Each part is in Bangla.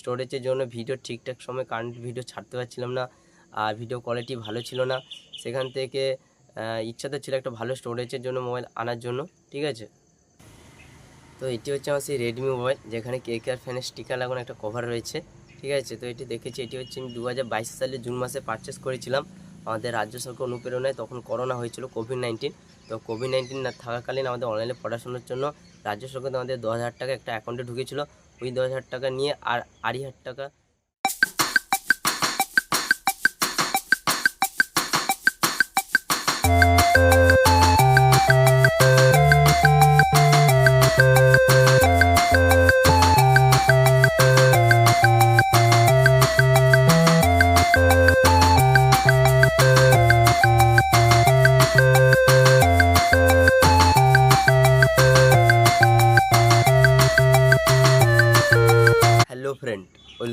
স্টোরেজের জন্য ভিডিও ঠিকঠাক সময় কারেন্ট ভিডিও ছাড়তে পারছিলাম না আর ভিডিও কোয়ালিটি ভালো ছিল না। সেখান থেকে আহ, ইচ্ছা তো ছিল একটা ভালো স্টোরেজের জন্য মোবাইল আনার জন্য ঠিক আছে? তো এটি হচ্ছে আমার সেই রেডমি মোবাইল যেখানে কে কে আর ফ্যানের স্টিকার লাগানো একটা কভার রয়েছে ঠিক আছে? তো এটি দেখেছি এটি হচ্ছে আমি দু হাজার বাইশ সালে জুন মাসে পারচেস করেছিলাম। আমাদের রাজ্য সরকার অনুপ্রেরণায় তখন করোনা হয়েছিল কোভিড নাইন্টিন তো কোভিড নাইন্টিন থাকাকালীন আমাদের অনলাইনে পড়াশোনার জন্য রাজ্য সরকার আমাদের দশ হাজার টাকা একটা অ্যাকাউন্টে ঢুকেছিল। ওই দশ হাজার টাকা নিয়ে আর আড়াই হাজার টাকা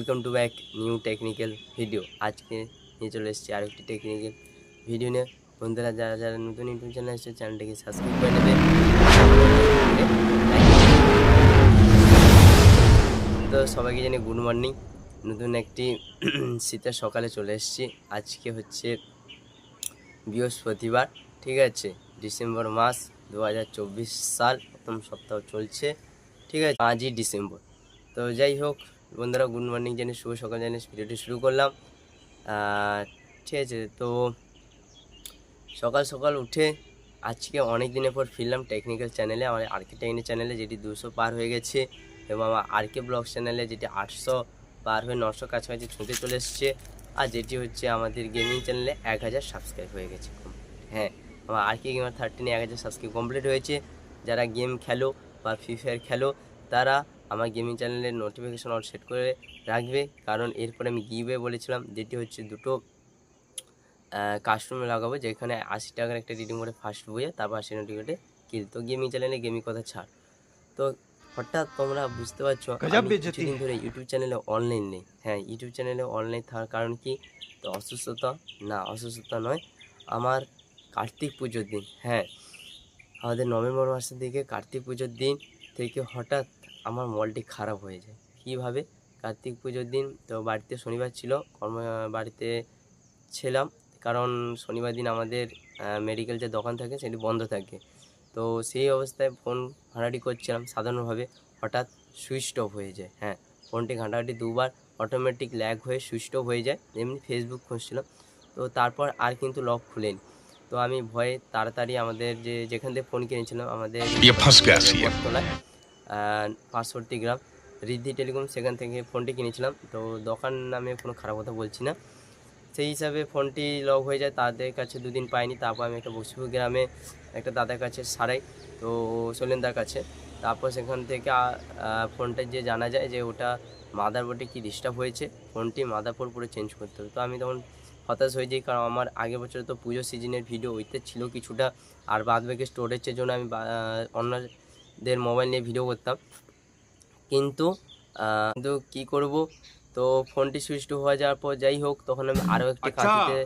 welcome to back new technical video আজকে নিয়ে চলে এসেছি আরেকটি টেকনিক্যাল ভিডিও নিয়ে। বন্ধুরা, যারা যারা নতুন ইউটিউব চ্যানেল এসেছে চ্যানেলটিকে সাবস্ক্রাইব করে নেবে। তো সবাইকে জানি গুড মর্নিং নতুন একটি শীতের সকালে চলে এসেছি। আজকে হচ্ছে বৃহস্পতিবার, ঠিক আছে? ডিসেম্বর মাস দু হাজার চব্বিশ সাল, প্রথম সপ্তাহ চলছে, ঠিক আছে? পাঁচই ডিসেম্বর। তো যাই হোক বন্ধুরা, গুড মর্নিং জানি শুভ সকাল জানি ভিডিওটি শুরু করলাম। ঠিক আছে, তো সকাল সকাল উঠে আজকে অনেক দিনের পর ফিরলাম টেকনিক্যাল চ্যানেলে আমার আরকে টেকনিক চ্যানেলে যেটি দুশো পার হয়ে গেছে এবং আমার আরকে ব্লগ চ্যানেলে যেটি আটশো পার হয়ে নশো কাছাকাছি ছুঁতে চলে এসছে। আর যেটি হচ্ছে আমাদের গেমিং চ্যানেলে এক হাজার সাবস্ক্রাইব হয়ে গেছে। হ্যাঁ আমার আরকে গেমার থার্টিনে এক হাজার সাবস্ক্রাইব কমপ্লিট হয়েছে। যারা গেম খেলো বা ফ্রি ফায়ার খেলো, তারা আমার গেমিং চ্যানেলের নোটিফিকেশন অল সেট করে রাখবে। কারণ এরপরে আমি গিভে বলেছিলাম যেটি হচ্ছে দুটো কাস্টমে লাগাবো যেখানে আশি টাকার একটা রিডিং করে ফার্স্ট বইয়ে তারপর আশি টিকিটে কিল তো গেমিং চ্যানেলে গেমিং কথা ছাড়। তো হঠাৎ তোমরা বুঝতে পারছ কিছুদিন ধরে ইউটিউব চ্যানেলে অনলাইন নেই। হ্যাঁ ইউটিউব চ্যানেলে অনলাইন থাকার কারণ কি? তো অসুস্থতা? না অসুস্থতা নয়। আমার কার্তিক পুজোর দিন। হ্যাঁ আমাদের নভেম্বর মাসের দিকে কার্তিক পুজোর দিন থেকে হঠাৎ আমার মলটি খারাপ হয়ে যায়। কীভাবে? কার্তিক পুজোর দিন তো বাড়িতে শনিবার ছিল কর্ম বাড়িতে ছিলাম কারণ শনিবার দিন আমাদের মেডিকেল যে দোকান থাকে সেটি বন্ধ থাকে। তো সেই অবস্থায় ফোন ঘাঁটাঘাঁটি করছিলাম সাধারণভাবে হঠাৎ সুইচ অফ হয়ে যায় হ্যাঁ। ফোনটি ঘাঁটাঘাঁটি দুবার অটোমেটিক ল্যাগ হয়ে সুইচ অফ হয়ে যায় এমনি ফেসবুক খুঁজছিলাম। তো তারপর আর কিন্তু লক খুলেনি। তো আমি ভয়ে তাড়াতাড়ি আমাদের যে যেখান থেকে ফোন কিনেছিলাম আমাদের পার্শ্ববর্তী গ্রাম। রিদ্ধি টেলিকম সেখান থেকে ফোনটি কিনেছিলাম। তো দোকান নামে কোনো খারাপ কথা বলছি না। সেই হিসাবে ফোনটি লক হয়ে যায়। তাদের কাছে দুদিন পাইনি। তারপর আমি একটা বসিপুর গ্রামে একটা দাদার কাছে সারাই। তো শৈলেন্দার কাছে। তারপর সেখান থেকে ফোনটা যে জানা যায় যে ওটা মাদার বোর্ডে কী ডিস্টার্ব হয়েছে, ফোনটি মাদারপোর পুরো চেঞ্জ করতে হবে। তো আমি তখন হতাশ হয়ে যাই। কারণ আমার আগের বছর তো পুজো সিজনের ভিডিও ওইতে ছিল কিছুটা। আর বাদ বাকি স্টোরেজের জন্য আমি অন্য দের মোবাইল নিয়ে ভিডিও করতাম। কিন্তু কিন্তু কি করব? তো ফোনটি সুইচ টু হয়ে যাওয়ার পর যাই হোক তখন আমি আরও একটি কাজে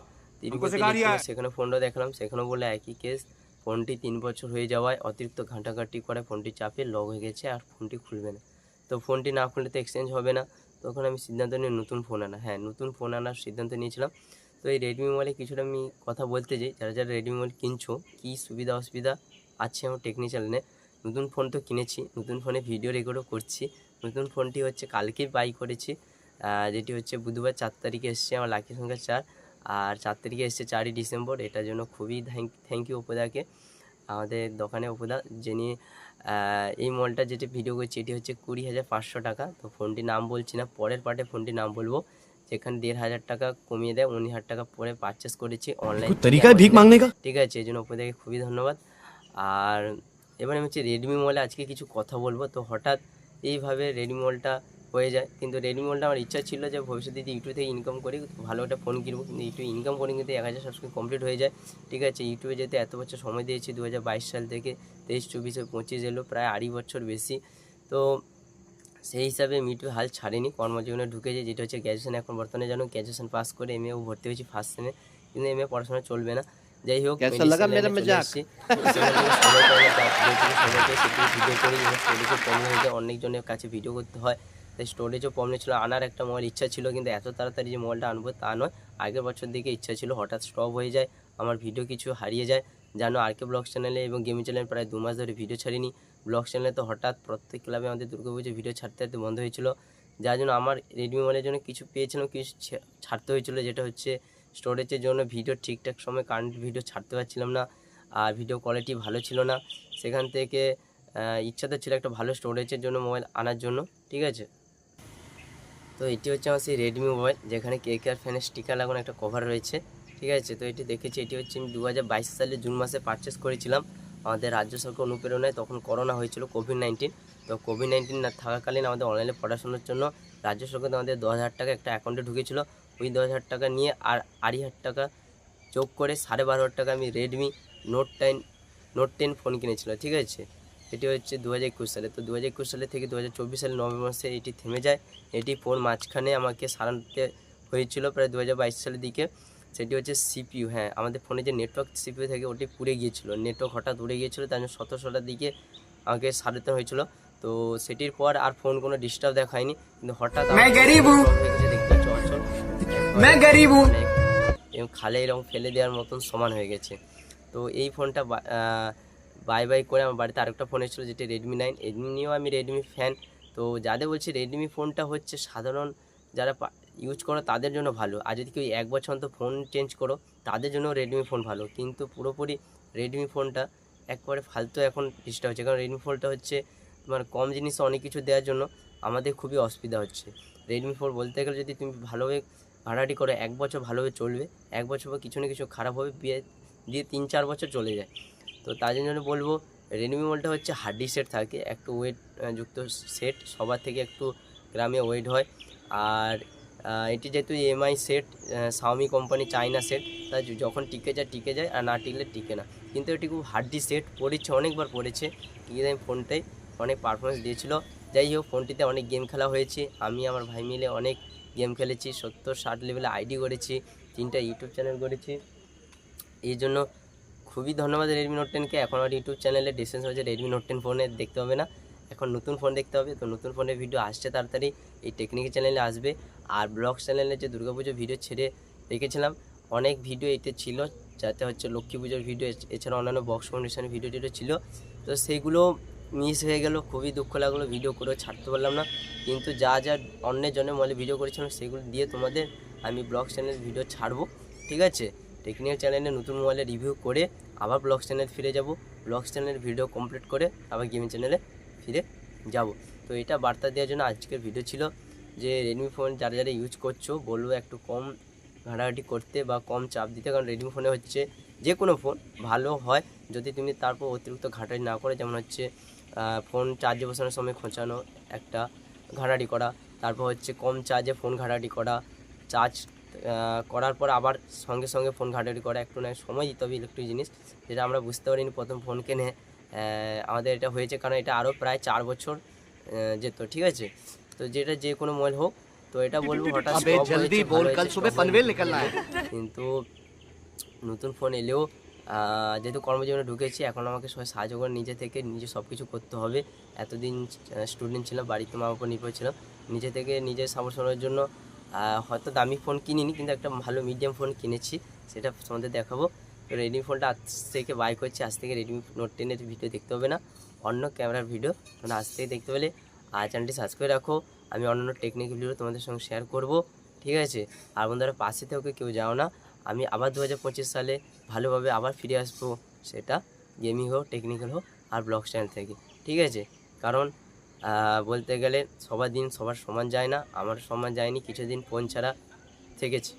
সেখানে ফোনটা দেখলাম। সেখানে বলে একই কেস ফোনটি তিন বছর হয়ে যাওয়ায় অতিরিক্ত ঘাঁটাঘাঁটি করে ফোনটি চাপে লগ হয়ে গেছে আর ফোনটি খুলবে না। তো ফোনটি না খুললে তো এক্সচেঞ্জ হবে না। তখন আমি সিদ্ধান্ত নিয়ে নতুন ফোন আনা হ্যাঁ নতুন ফোন আনার সিদ্ধান্ত নিয়েছিলাম। তো এই রেডমি মোবাইলে কিছুটা আমি কথা বলতে যাই যারা যারা রেডমি মোবাইল কিনছো কী সুবিধা অসুবিধা আছে আমার টেকনিক্যাল নিয়ে নতুন ফোন তো কিনেছি নতুন ফোনে ভিডিও রেকর্ডও করছি। নতুন ফোনটি হচ্ছে কালকেই বাই করেছি। যেটি হচ্ছে বুধবার চার তারিখে এসছে আমার লাকি সংখ্যা চার। আর চার তারিখে এসছে চারই ডিসেম্বর এটার জন্য খুবই থ্যাংক থ্যাংক ইউ উপদাকে। আমাদের দোকানে উপদা যিনি এই মলটা যেটি ভিডিও করছি এটি হচ্ছে কুড়ি হাজার পাঁচশো টাকা। তো ফোনটির নাম বলছি না পরের পার্টে ফোনটির নাম বলব। যেখানে দেড় হাজার টাকা কমিয়ে দেয় উনিশ হাজার টাকা পরে পারচেস করেছি অনলাইন ঠিক আছে এই জন্য উপদাকে খুবই ধন্যবাদ। আর এবার আমি হচ্ছে রেডমি মলে আজকে কিছু কথা বলব। তো হঠাৎ এইভাবে রেডমি মলটা হয়ে যায়। কিন্তু রেডমি মলটা আমার ইচ্ছা ছিল যে ভবিষ্যতে যদি ইউটিউব থেকে ইনকাম করি ভালো একটা ফোন কিনবো। কিন্তু ইউটিউব ইনকাম করে কিন্তু এক হাজার সাবস্ক্রাইব কমপ্লিট হয়ে যায়। ঠিক আছে ইউটিউবে যেতে এত বছর সময় দিয়েছি দু হাজার বাইশ সাল থেকে তেইশ, চব্বিশে পঁচিশ এলো, প্রায় আড়াই বছর বেশি। তো সেই হিসাবে মিটু হাল ছাড়েনি, কর্মজীবনে ঢুকেছে, যেটা হচ্ছে গ্র্যাজুয়েশন এখন বর্তমানে জানো গ্র্যাজুয়েশন পাস করে এম এও ভর্তি হয়েছি ফার্স্ট সেমে কিন্তু এম এ পড়াশোনা চলবে না। যাই হোক কেমন লাগা মেরা মজাক অনেকজনের কাছে ভিডিও করতে হয়। তাই স্টোরেজও প্রবলেম ছিল আনার একটা মোবাইল ইচ্ছা ছিল কিন্তু এত তাড়াতাড়ি যে মোবাইলটা আনব তা নয় আগের বছর দিকে ইচ্ছা ছিল হঠাৎ স্টপ হয়ে। যায় আমার ভিডিও কিছু হারিয়ে যায় জানো আরকে ব্লগ চ্যানেলে এবং গেমিং চ্যানেলে প্রায় দু মাস ধরে ভিডিও ছাড়িনি ব্লগ চ্যানেলে তো হঠাৎ প্রত্যেক ক্লাবে আমাদের দুর্গাপুজো ভিডিও ছাড়তে ছাড়তে বন্ধ হয়েছিল। যার জন্য আমার রেডমি মোবাইলের জন্য কিছু পেয়েছিলাম কিছু ছাড়তে হয়েছিল যেটা হচ্ছে স্টোরেজের জন্য ভিডিও ঠিকঠাক সময় কারেন্ট ভিডিও ছাড়তে পারছিলাম না আর ভিডিও কোয়ালিটি ভালো ছিল না। সেখান থেকে আহ, ইচ্ছা তো ছিল একটা ভালো স্টোরেজের জন্য মোবাইল আনার জন্য ঠিক আছে? তো এটি হচ্ছে আমার সেই রেডমি মোবাইল যেখানে কে কে আর ফ্যানের স্টিকার লাগানো একটা কভার রয়েছে ঠিক আছে? তো এটি দেখেছি এটি হচ্ছে আমি দু হাজার বাইশ সালে জুন মাসে পারচেস করেছিলাম। আমাদের রাজ্য সরকার অনুপ্রেরণায় তখন করোনা হয়েছিল কোভিড নাইন্টিন তো কোভিড নাইন্টিন না থাকাকালীন আমাদের অনলাইনে পড়াশোনার জন্য রাজ্য সরকার আমাদের দশ হাজার টাকা একটা অ্যাকাউন্টে ঢুকেছিল। ওই দশ হাজার টাকা নিয়ে আর আড়াই হাজার টাকা যোগ করে সাড়ে বারো হাজার টাকা আমি Redmi note ten note ten phone কিনেছিলাম ঠিক আছে? এটি হচ্ছে দু হাজার একুশ সালে। তো দু হাজার একুশ সালে থেকে দু হাজার চব্বিশ সালে নভেম্বর মাসে এটি থেমে যায়। এটি ফোন মাঝখানে আমাকে সারাতে হয়েছিল প্রায় দু হাজার বাইশ সালের দিকে। সেটি হচ্ছে সিপিইউ হ্যাঁ আমাদের ফোনে যে নেটওয়ার্ক সিপিইউ থাকে ওটি পুড়ে গিয়েছিল। নেটওয়ার্ক হঠাৎ উড়ে গিয়েছিল তার জন্য সতেরোশোটার দিকে আমাকে সারাতে হয়েছিল। তো সেটির পর আর ফোন কোনো ডিস্টার্ব দেখায়নি। কিন্তু হঠাৎ मैं गरीब हूँ অনেক এবং খালে এরকম ফেলে দেওয়ার মতন সমান হয়ে গেছে তো এই ফোনটা বাই বাই করে আমার বাড়িতে আরেকটা ফোন এসেছিলো যেটি রেডমি নাইন এমনিও আমি রেডমি ফ্যান তো যাদের বলছি রেডমি ফোনটা হচ্ছে সাধারণ যারা ইউজ করো তাদের জন্য ভালো আর যদি কেউ এক বছর অন্তর ফোন চেঞ্জ করো তাদের জন্য রেডমি ফোন ভালো কিন্তু পুরোপুরি রেডমি ফোনটা একবারে ফালতু এখন ডিস্টার্ব হচ্ছে কারণ রেডমি ফোনটা হচ্ছে তোমার কম জিনিসে অনেক কিছু দেওয়ার জন্য আমাদের খুবই অসুবিধা হচ্ছে রেডমি ফোন বলতে গেলে যদি তুমি ভালোভাবে ভাড়াটি করে এক বছর ভালোভাবে চলবে, এক বছর পর কিছু না কিছু খারাপ হবে, বিয়ে দিয়ে তিন চার বছর চলে যায়। তো তার জন্য বলব রেডমি মোবাইলটা হচ্ছে হার্ডি সেট থাকে, একটু ওয়েট যুক্ত সেট সবার থেকে একটু গ্রামে ওয়েট হয়। আর এটি যেহেতু MI set Xiaomi company China set তাই যখন টিকে যায় টিকে যায়, আর না টিকলে টিকে না। কিন্তু এটি খুব হার্ডি সেট পড়েছে, অনেকবার পড়েছে। আমি ফোনটাই অনেক পারফরমেন্স দিয়েছিল। যাই হোক ফোনটিতে অনেক গেম খেলা হয়েছে। আমি, আমার ভাই মিলে অনেক গেম খেলেছি, সত্তর ষাট লেভেলে আইডি করেছি, তিনটা ইউটিউব চ্যানেল করেছি। এই জন্য খুবই ধন্যবাদ রেডমি নোট টেনকে এখন আমার ইউটিউব চ্যানেলে ডিসেন্স হচ্ছে রেডমি নোট টেন ফোনে দেখতে হবে না। এখন নতুন ফোন দেখতে হবে, তো নতুন ফোনের ভিডিও আসছে তাড়াতাড়ি, এই টেকনিক্যাল চ্যানেলে আসবে। আর ব্লগ চ্যানেলে যে দুর্গাপুজোর ভিডিও ছেড়ে রেখেছিলাম, অনেক ভিডিও এতে ছিল, যাতে হচ্ছে লক্ষ্মী পুজোর ভিডিও এছাড়া অন্যান্য বক্স ফাউন্ডেশনের ভিডিও টিডিও ছিল। তো সেইগুলো মিস হয়ে গেল, খুবই দুঃখ লাগল ভিডিও করেও ছাড়তে পারলাম না। কিন্তু যা যা অন্যের জন্য মলে ভিডিও করেছিলাম, সেগুলো দিয়ে তোমাদের আমি ব্লগ চ্যানেল ভিডিও ছাড়বো, ঠিক আছে? টেকনিক্যাল চ্যানেলে নতুন মোবাইলে রিভিউ করে আবার ব্লগ চ্যানেল ফিরে যাব। ব্লগ চ্যানেলের ভিডিও কমপ্লিট করে আবার গেমিং চ্যানেলে ফিরে যাব। তো এটা বার্তা দেওয়ার জন্য আজকের ভিডিও ছিল যে রেডমি ফোন যারা যারা ইউজ করছ, বলব একটু কম ঘাটাঘাটি করতে বা কম চাপ দিতে, কারণ রেডমি ফোনে হচ্ছে যে কোনো ফোন ভালো হয়। যদি তুমি তারপর অতিরিক্ত ঘাটাঘাটি না করে, যেমন হচ্ছে ফোন চার্জে বসানোর সময় খোঁচানো একটা ঘাটাটি করা তারপর হচ্ছে কম চার্জে ফোন ঘাটাটি করা চার্জ করার পর আবার সঙ্গে সঙ্গে ফোন ঘাটাটি করা একটু না সময় দিতে হবে ইলেকট্রিক জিনিস যেটা আমরা বুঝতে পারিনি প্রথম ফোন কেনে আমাদের এটা হয়েছে কারণ এটা আরও প্রায় চার বছর যেত ঠিক আছে? তো যেটা যে কোনো মোবাইল হোক তো এটা বলব হঠাৎ কিন্তু নতুন ফোন এলেও যেহেতু কর্মজীবনে ঢুকেছি, এখন আমাকে সবাই সাহায্য করে নিজে থেকে নিজে সব কিছু করতে হবে। এতদিন স্টুডেন্ট ছিলাম, বাড়িতে মা বাবা নির্ভর ছিলাম। নিজে থেকে নিজের সামর্থ্যের জন্য হয়তো দামি ফোন কিনিনি, কিন্তু একটা ভালো মিডিয়াম ফোন কিনেছি, সেটা তোমাদের দেখাবো। তো রেডমি ফোনটা আজ থেকে বাই করছি, আজ থেকে রেডমি নোট টেনের ভিডিও দেখতে হবে না, অন্য ক্যামেরার ভিডিও তোমরা আজ থেকে দেখতে পেলে। আর চ্যানেলটি সাবস্ক্রাইব করে রাখো, আমি অন্যান্য টেকনিক্যাল ভিডিও তোমাদের সঙ্গে শেয়ার করব, ঠিক আছে? আর বন্ধুরা, পাশে থেকে কেউ যাও না। আমি আবার দু হাজার পঁচিশ সালে ভালোভাবে আবার ফিরে আসব, সেটা গেমিং হোক টেকনিক্যাল হোক আর ব্লগ স্ট্যান্ড থেকে, ঠিক আছে? কারণ বলতে গেলে সবার দিন সবার সমান যায় না, আমার সমান যায়নি, কিছুদিন ফোন ছাড়া থেকেছি।